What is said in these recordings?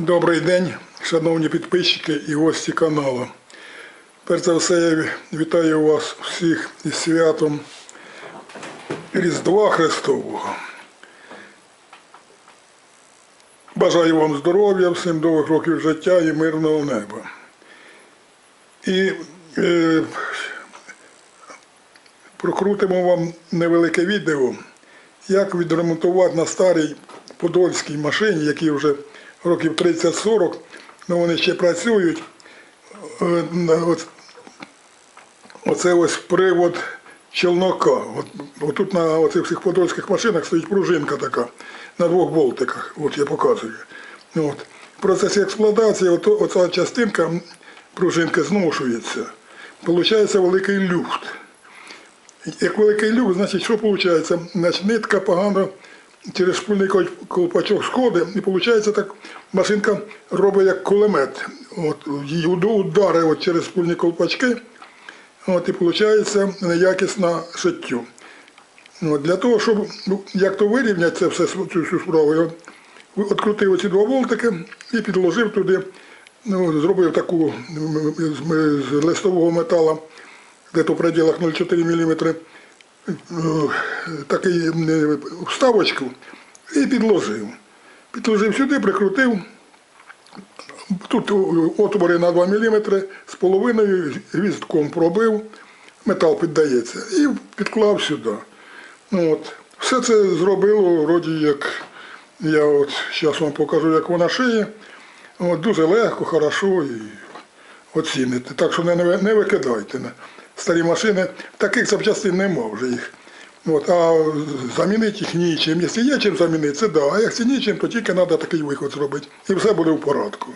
Добрий день, шановні підписчики і гості каналу. Перш за все, я вітаю вас всіх із святом Різдва Христового. Бажаю вам здоров'я, всім довгих років життя і мирного неба. І е, прокрутимо вам невелике відео, як відремонтувати на старій подольській машині, які вже років 30-40, але вони ще працюють. Е, от- Оце ось привод челнока. От, отут на оцих всіх подольських машинах стоїть пружинка така на двох болтиках. От я показую. От. В процесі експлуатації ото, оця частинка пружинки зношується. Получається великий люфт. Як великий люк, значить, що виходить? Значить, нитка погано через шпульний колпачок сходить, і виходить так, машинка робить як кулемет. От, її уд- удари от через шпульні колпачки, от, і виходить неякісне шиттю. От, для того, щоб ну, як то вирівняти це все, цю всю справу, я відкрутив оці два болтики і підложив туди, ну, зробив таку з, листового металу, де-то в пределах 0,4 мм, такий е, вставочку і підложив. Підложив сюди, прикрутив. Тут отвори на 2 мм з половиною гвіздком пробив, метал піддається і підклав сюди. Ну, от. Все це зробило вроді як я от зараз вам покажу, як вона шиє. От, дуже легко, хорошо і оціните. Так що не, не викидайте. Старі машини, таких запчастин нема вже їх. От, а замінити їх нічим. Якщо є чим замінити, це да. А якщо нічим, то тільки треба такий виход зробити. І все буде в порядку.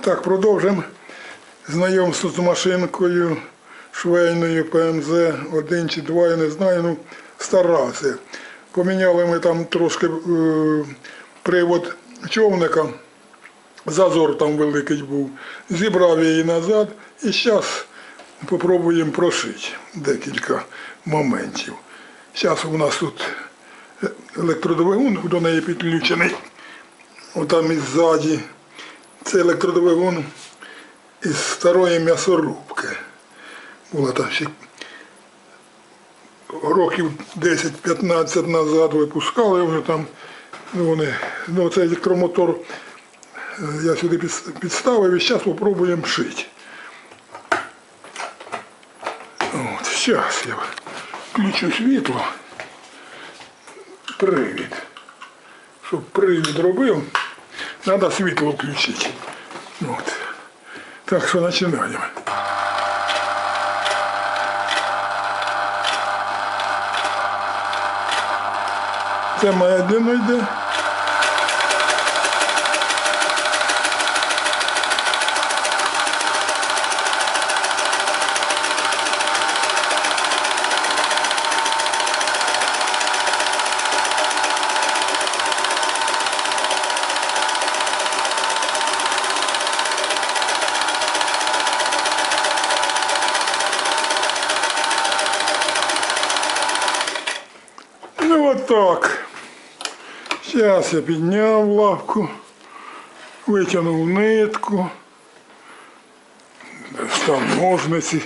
Так, продовжимо знайомство з машинкою швейною ПМЗ 1 чи 2, я не знаю, ну стара це. Поміняли ми там трошки е, привод човника, зазор там великий був. Зібрав її назад і зараз спробуємо прошити декілька моментів. Зараз у нас тут електродвигун до неї підключений. Отам і ззаді. Це електродвигун із старої м'ясорубки. Була там ще років 10-15 назад випускали вже там. Вони, ну, цей електромотор е, я сюди підставив і зараз спробуємо шити. От, зараз я включу світло. Привід. Щоб привід робив, треба світло включити. От. Так що починаємо. Це медленно йде. Ну от так. Зараз я підняв лапку, витягнув нитку, став ножниці.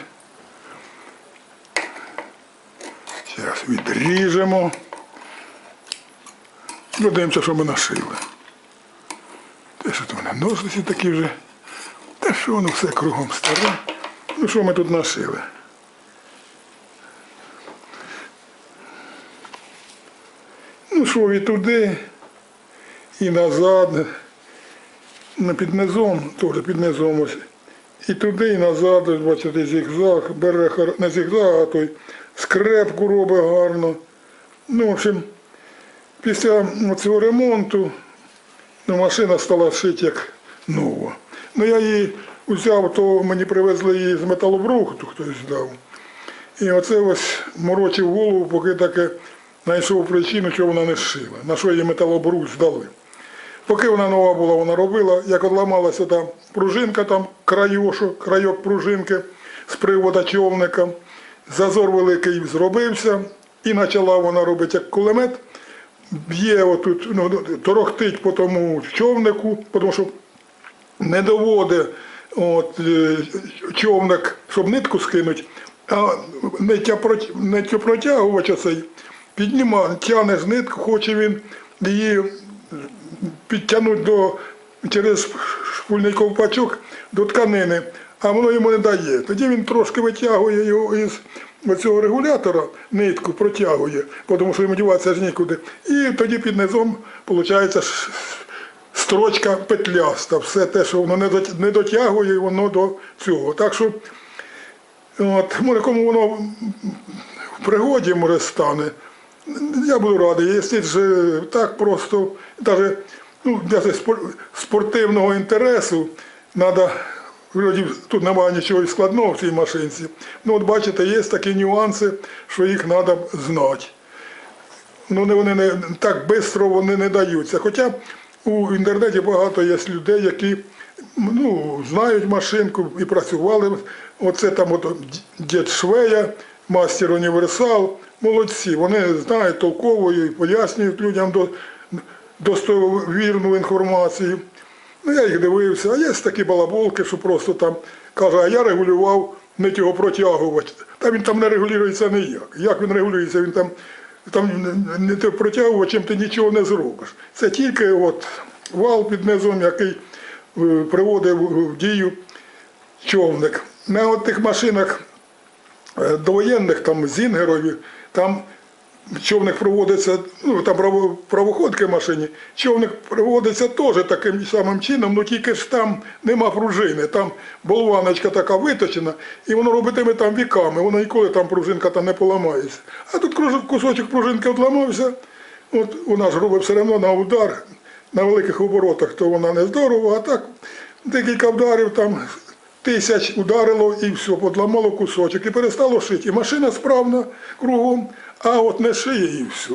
Зараз відріжемо. Подивимося, що ми нашили. Те, що то в мене ножниці такі вже. Та що воно все кругом старе. Ну що ми тут нашили? Ну, що і туди, і назад, під низом, теж під низом ось. І туди, і назад, ось бачите, зігзаг, бере не зігзаг, а той скрепку робить гарно. Ну, в общем, після цього ремонту ну, машина стала шити як нова. Ну я її взяв, то мені привезли її з металобрухту, хтось дав. І оце ось морочив голову, поки таке знайшов причину, чого вона не шила, на що її металобрух здали. Поки вона нова була, вона робила, як одламалася та пружинка, там крайошо, крайок пружинки з привода човника, зазор великий зробився, і почала вона робити як кулемет. Б'є отут, ну, торохтить по тому човнику, тому що не доводить от, е, човник, щоб нитку скинуть, а нитяпротягувач оцей підніма, тягне з нитку, хоче він її підтягнути до, через шпульний ковпачок до тканини, а воно йому не дає. Тоді він трошки витягує його із оцього регулятора, нитку протягує, тому що йому діватися ж нікуди. І тоді під низом виходить строчка петляста. Все те, що воно не дотягує, воно до цього. Так що, от, може, кому воно в пригоді може стане. Я буду радий, якщо ж так просто, навіть ну, для спортивного інтересу, треба, тут немає нічого складного в цій машинці. Ну, от бачите, є такі нюанси, що їх треба знати. Ну, вони не так швидко вони не даються. Хоча у інтернеті багато є людей, які ну, знають машинку і працювали. Оце там от дід Швея, мастер універсал, молодці. Вони знають толковою і пояснюють людям до, достовірну інформацію. Ну, я їх дивився, а є такі балаболки, що просто там каже, а я регулював не його протягувач. Та він там не регулюється ніяк. Як він регулюється, він там, там не те ти нічого не зробиш. Це тільки от вал під низом, який е, приводить в дію човник. На тих машинах довоєнних, там Зінгерові, там човник проводиться, ну там правоходки в машині, човник проводиться теж таким самим чином, ну тільки ж там нема пружини, там болваночка така виточена, і воно робитиме там віками, воно ніколи там пружинка там не поламається. А тут кусочок пружинки отламався, от вона ж робить все одно на удар, на великих оборотах, то вона не здорова, а так декілька вдарів там тисяч ударило і все, подламало кусочок і перестало шити. І машина справна кругом, а от не шиє і все.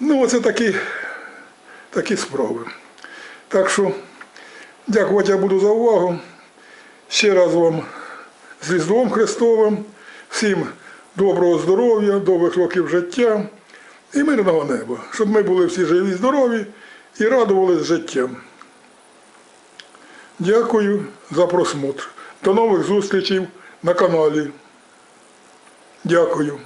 Ну, оце такі, такі справи. Так що, дякувати я буду за увагу. Ще раз вам з Різдвом Христовим, всім доброго здоров'я, довгих років життя і мирного неба, щоб ми були всі живі, здорові і радувалися життям. Дякую за просмотр. До нових зустрічей на каналі. Дякую.